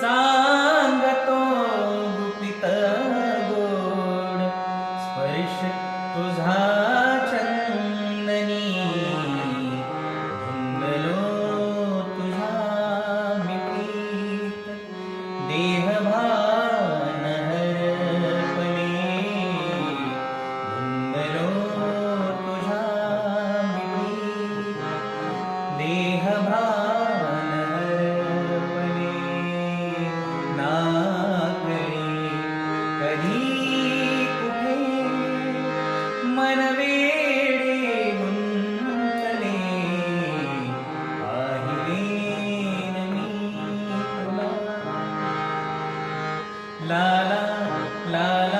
सांगतो गुपित गोड. स्पर्श तुझा la la la la.